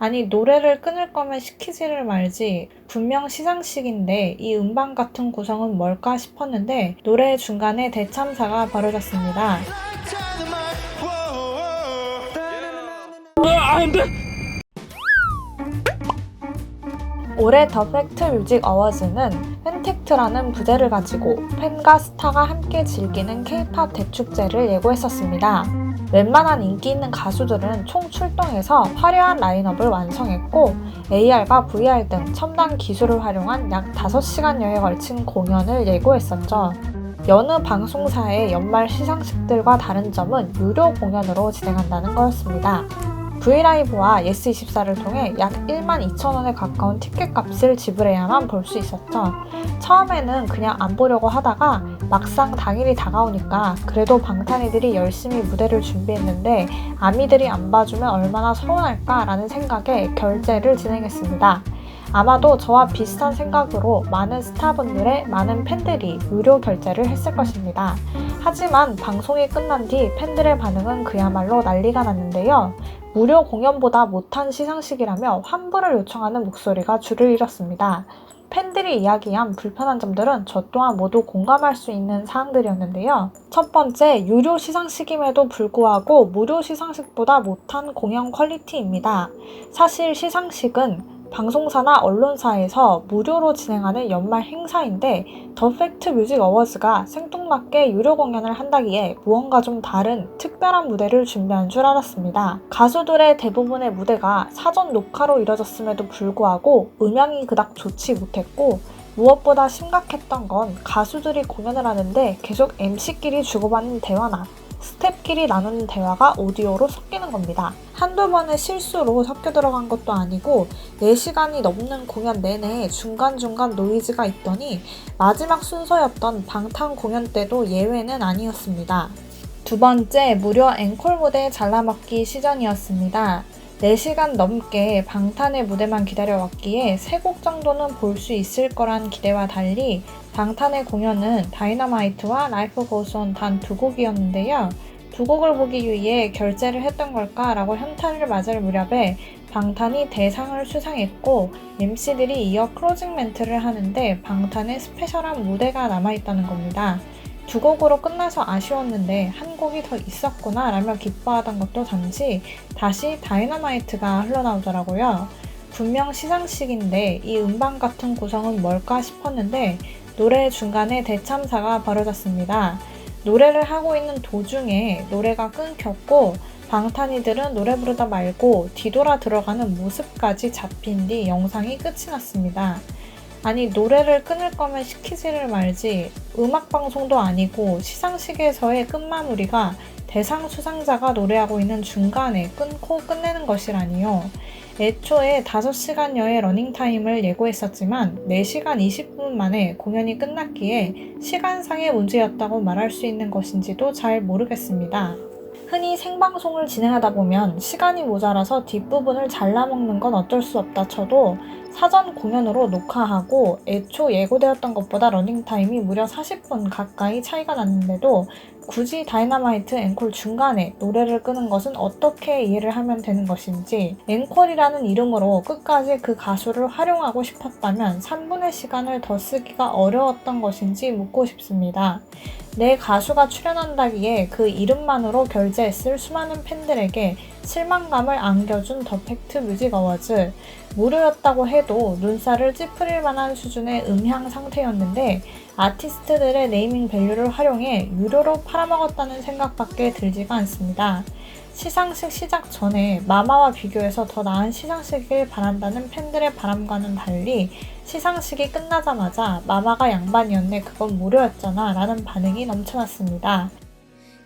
아니 노래를 끊을 거면 시키지를 말지 분명 시상식인데 이 음반 같은 구성은 뭘까 싶었는데 노래 중간에 대참사가 벌어졌습니다. 올해 더 팩트 뮤직 어워즈는 팬택트라는 부제를 가지고 팬과 스타가 함께 즐기는 K-팝 대축제를 예고했었습니다. 웬만한 인기 있는 가수들은 총 출동해서 화려한 라인업을 완성했고 AR과 VR 등 첨단 기술을 활용한 약 5시간여에 걸친 공연을 예고했었죠. 여느 방송사의 연말 시상식들과 다른 점은 유료 공연으로 진행한다는 거였습니다. 브이라이브와 예스24를 통해 약 1만 2천 원에 가까운 티켓 값을 지불해야만 볼 수 있었죠. 처음에는 그냥 안 보려고 하다가 막상 당일이 다가오니까 그래도 방탄이들이 열심히 무대를 준비했는데 아미들이 안 봐주면 얼마나 서운할까라는 생각에 결제를 진행했습니다. 아마도 저와 비슷한 생각으로 많은 스타분들의 많은 팬들이 무료 결제를 했을 것입니다. 하지만 방송이 끝난 뒤 팬들의 반응은 그야말로 난리가 났는데요. 무료 공연보다 못한 시상식이라며 환불을 요청하는 목소리가 줄을 잃었습니다. 팬들이 이야기한 불편한 점들은 저 또한 모두 공감할 수 있는 사항들이었는데요. 첫 번째, 유료 시상식임에도 불구하고 무료 시상식보다 못한 공연 퀄리티입니다. 사실 시상식은 방송사나 언론사에서 무료로 진행하는 연말 행사인데 더 팩트 뮤직 어워즈가 생뚱맞게 유료 공연을 한다기에 무언가 좀 다른 특별한 무대를 준비한 줄 알았습니다. 가수들의 대부분의 무대가 사전 녹화로 이뤄졌음에도 불구하고 음향이 그닥 좋지 못했고 무엇보다 심각했던 건 가수들이 공연을 하는데 계속 MC끼리 주고받는 대화나 스탭끼리 나누는 대화가 오디오로 섞이는 겁니다. 한두 번의 실수로 섞여 들어간 것도 아니고 4시간이 넘는 공연 내내 중간중간 노이즈가 있더니 마지막 순서였던 방탄 공연 때도 예외는 아니었습니다. 두 번째, 무료 앵콜 무대 잘라먹기 시전이었습니다. 4시간 넘게 방탄의 무대만 기다려왔기에 3곡 정도는 볼 수 있을 거란 기대와 달리 방탄의 공연은 다이너마이트와 라이프 고스온 단두 곡이었는데요. 두 곡을 보기 위해 결제를 했던 걸까라고 현타를 맞을 무렵에 방탄이 대상을 수상했고 MC들이 이어 클로징 멘트를 하는데 방탄의 스페셜한 무대가 남아있다는 겁니다. 두 곡으로 끝나서 아쉬웠는데 한 곡이 더 있었구나 라며 기뻐하던 것도 단지 다시 다이너마이트가 흘러나오더라고요. 분명 시상식인데 이 음반 같은 구성은 뭘까 싶었는데 노래 중간에 대참사가 벌어졌습니다. 노래를 하고 있는 도중에 노래가 끊겼고 방탄이들은 노래 부르다 말고 뒤돌아 들어가는 모습까지 잡힌 뒤 영상이 끝이 났습니다. 아니 노래를 끊을 거면 시키지를 말지 음악 방송도 아니고 시상식에서의 끝마무리가 대상 수상자가 노래하고 있는 중간에 끊고 끝내는 것이라니요. 애초에 5시간여의 러닝타임을 예고했었지만 4시간 20분 만에 공연이 끝났기에 시간상의 문제였다고 말할 수 있는 것인지도 잘 모르겠습니다. 흔히 생방송을 진행하다 보면 시간이 모자라서 뒷부분을 잘라먹는 건 어쩔 수 없다 쳐도 사전 공연으로 녹화하고 애초 예고되었던 것보다 러닝타임이 무려 40분 가까이 차이가 났는데도 굳이 다이너마이트 앵콜 중간에 노래를 끄는 것은 어떻게 이해를 하면 되는 것인지 앵콜이라는 이름으로 끝까지 그 가수를 활용하고 싶었다면 3분의 시간을 더 쓰기가 어려웠던 것인지 묻고 싶습니다. 내 가수가 출연한다기에 그 이름만으로 결제했을 수많은 팬들에게 실망감을 안겨준 더 팩트 뮤직 어워즈 무료였다고 해도 눈살을 찌푸릴 만한 수준의 음향 상태였는데 아티스트들의 네이밍 밸류를 활용해 유료로 팔아먹었다는 생각밖에 들지가 않습니다. 시상식 시작 전에 마마와 비교해서 더 나은 시상식을 바란다는 팬들의 바람과는 달리 시상식이 끝나자마자 마마가 양반이었네 그건 무료였잖아 라는 반응이 넘쳐났습니다.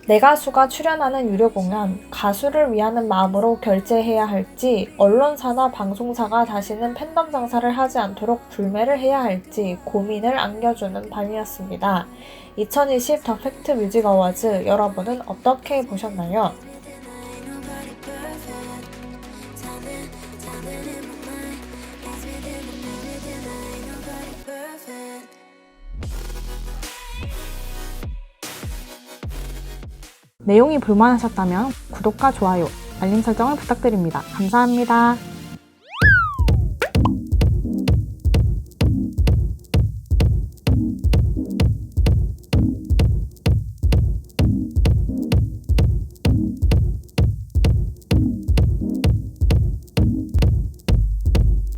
내 가수가 출연하는 유료 공연, 가수를 위하는 마음으로 결제해야 할지, 언론사나 방송사가 다시는 팬덤 장사를 하지 않도록 불매를 해야 할지 고민을 안겨주는 밤이었습니다. 2020 더 팩트 뮤직 어워즈 여러분은 어떻게 보셨나요? 내용이 볼만하셨다면 구독과 좋아요, 알림 설정을 부탁드립니다. 감사합니다.